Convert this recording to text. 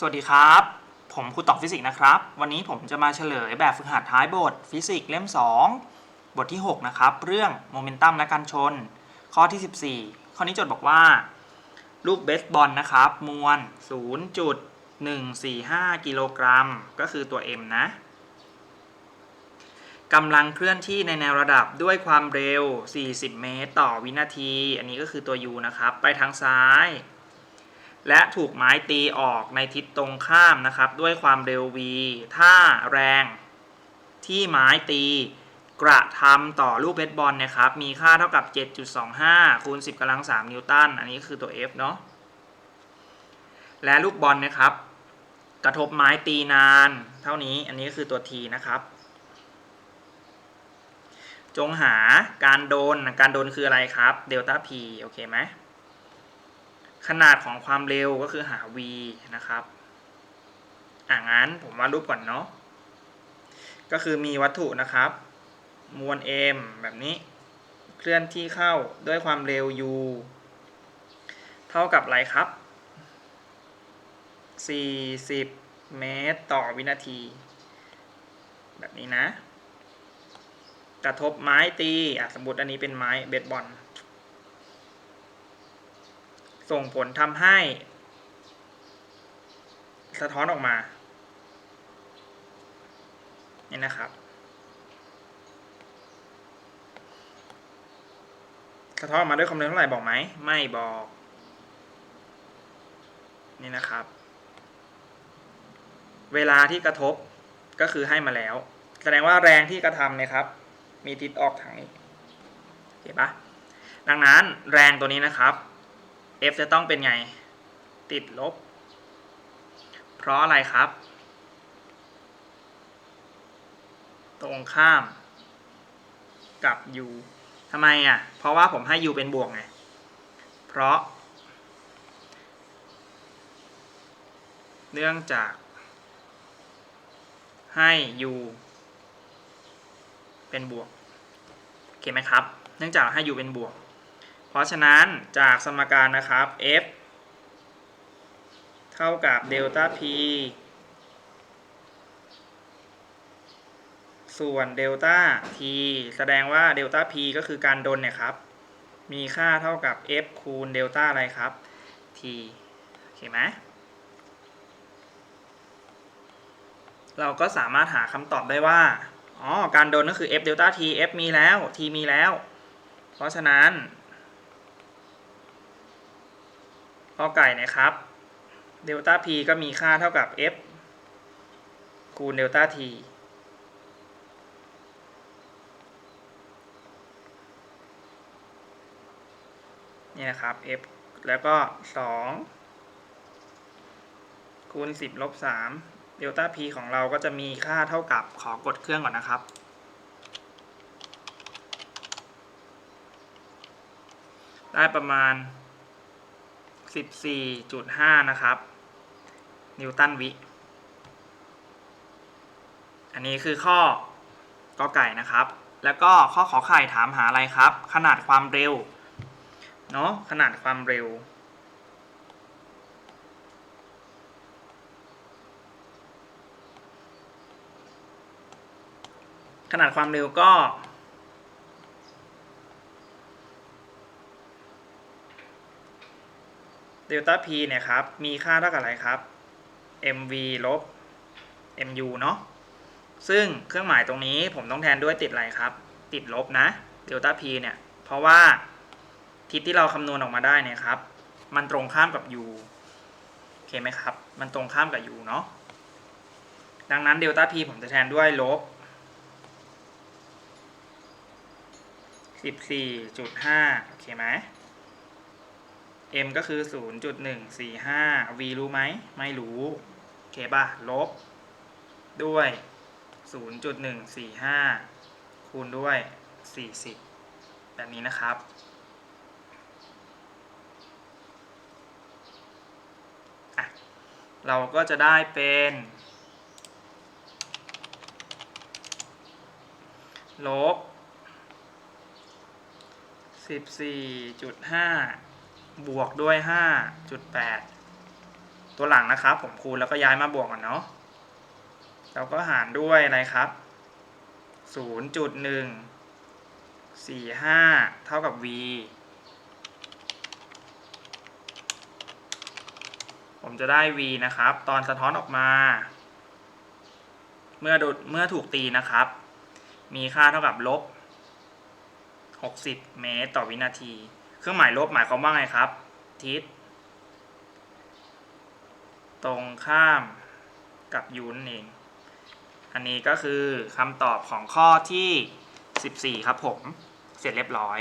สวัสดีครับ ผมครูตอบฟิสิกส์นะครับ วันนี้ผมจะมาเฉลยแบบฝึกหัดท้ายบทฟิสิกส์เล่ม 2 บทที่ 6 นะครับ เรื่องโมเมนตัมและการชน ข้อที่ 14 ข้อนี้โจทย์บอกว่า ลูกเบสบอลนะครับ มวล 0.145 กิโลกรัม ก็คือตัว m นะกำลังเคลื่อนที่ในแนวระดับด้วยความเร็ว 40 เมตร ต่อวินาที อันนี้ก็คือตัว u นะครับ ไปทางซ้าย และถูกไม้ตีออกในทิศตรงข้ามนะครับ ด้วยความเร็ว v ถ้าแรงที่ไม้ตีกระทำต่อลูกเบสบอลนะครับมีค่าเท่ากับ 7.25คูณ10กำลัง 3 นิวตันอันนี้คือตัว F เนาะและลูกบอลนะครับ กระทบไม้ตีนาน เท่านี้อันนี้คือตัว T นะครับ จงหาการโดนการโดนคืออะไรครับเดลต้า P โอเคไหม ขนาดของความเร็วก็คือหา v นะครับอ่างั้นผมวาดรูปก่อนเนาะก็คือมีวัตถุนะครับ มวล m แบบนี้ เคลื่อนที่เข้าด้วยความเร็ว u เท่ากับอะไรครับ 40 เมตรต่อวินาที แบบนี้นะ กระทบไม้ตีอสมมติอันนี้เป็นไม้เบสบอล ส่งผลทำให้ สะท้อนออกมาเนี่ยนะครับ สะท้อนออกมาด้วยความเร็วเท่าไหร่บอกไหม ไม่บอก นี่นะครับ เวลาที่กระทบก็คือให้มาแล้ว แสดงว่าแรงที่กระทำเนี่ยครับ มีทิศออกทางนี้เห็นปะดังนั้นแรงตัวนี้นะครับ F จะต้องเป็นไง ติดลบ เพราะอะไรครับ ตรงข้ามกับ u ทำไมอะ เพราะว่าผมให้ u เป็นบวกไง เพราะ เนื่องจากให้ u เป็นบวก โอเคไหมครับ เนื่องจากให้ u เป็นบวก เพราะฉะนั้นจากสมการนะครับ f เท่ากับเดลต้า p ส่วนเดลต้า t แสดงว่าเดลต้า p ก็คือการดนเนี่ยครับ มีค่าเท่ากับ f คูณเดลต้าอะไรครับ t โอเคไหมเราก็สามารถหาคำตอบได้ว่า อ๋อ การโดนก็คือ f เดลต้า t f มีแล้ว t มีแล้ว เพราะฉะนั้น กอไก่นะครับเดลต้า p ก็มีค่าเท่ากับ f คูณเดลต้า t นี่นะครับ f แล้วก็ 2 คูณ 10 ลบ 3 เดลต้า p ของเราก็จะมีค่าเท่ากับขอกดเครื่องก่อนนะครับ ได้ประมาณ 14.5 นะครับ นิวตันวิ อันนี้คือข้อกอไก่นะครับ แล้วก็ข้อขอไข่ถามหาอะไรครับ ขนาดความเร็ว เนาะขนาดความเร็ว ขนาดความเร็วก็ เดลต้า p เนี่ยครับ มีค่าเท่ากับอะไรครับ mv ลบ mu เนาะ ซึ่งเครื่องหมายตรงนี้ผมต้องแทนด้วยติดอะไรครับ ติดลบนะ เดลต้า p เนี่ย เพราะว่าทิศที่เราคำนวณออกมาได้เนี่ยครับ มันตรงข้ามกับ u โอเคไหมครับ มันตรงข้ามกับ u เนาะ ดังนั้นเดลต้า p ผมจะแทนด้วยลบ14.5โอเคไหม m ก็คือ 0.145 v รู้ไหม ไม่รู้โอเคป่ะ ลบ ด้วย 0.145 คูณด้วย 40 แบบนี้นะครับ เราก็จะได้เป็นลบ 14.5 บวกด้วย 5.8 ตัวหลังนะครับ ผมคูณแล้วก็ย้ายมาบวกก่อนเนาะเราก็หารด้วยอะไรครับ 0.1 45 เท่ากับ v ผมจะได้ v นะครับ ตอนสะท้อนออกมา เมื่อดเมื่อถูกตีนะครับ มีค่าเท่ากับลบ 60 เมตรต่อวินาที เครื่องหมายลบหมายความว่าไงครับ ทิศ ตรงข้ามกับยูนนเอง อันนี้ก็คือคำตอบของข้อที่ 14 ครับผม เสร็จเรียบร้อย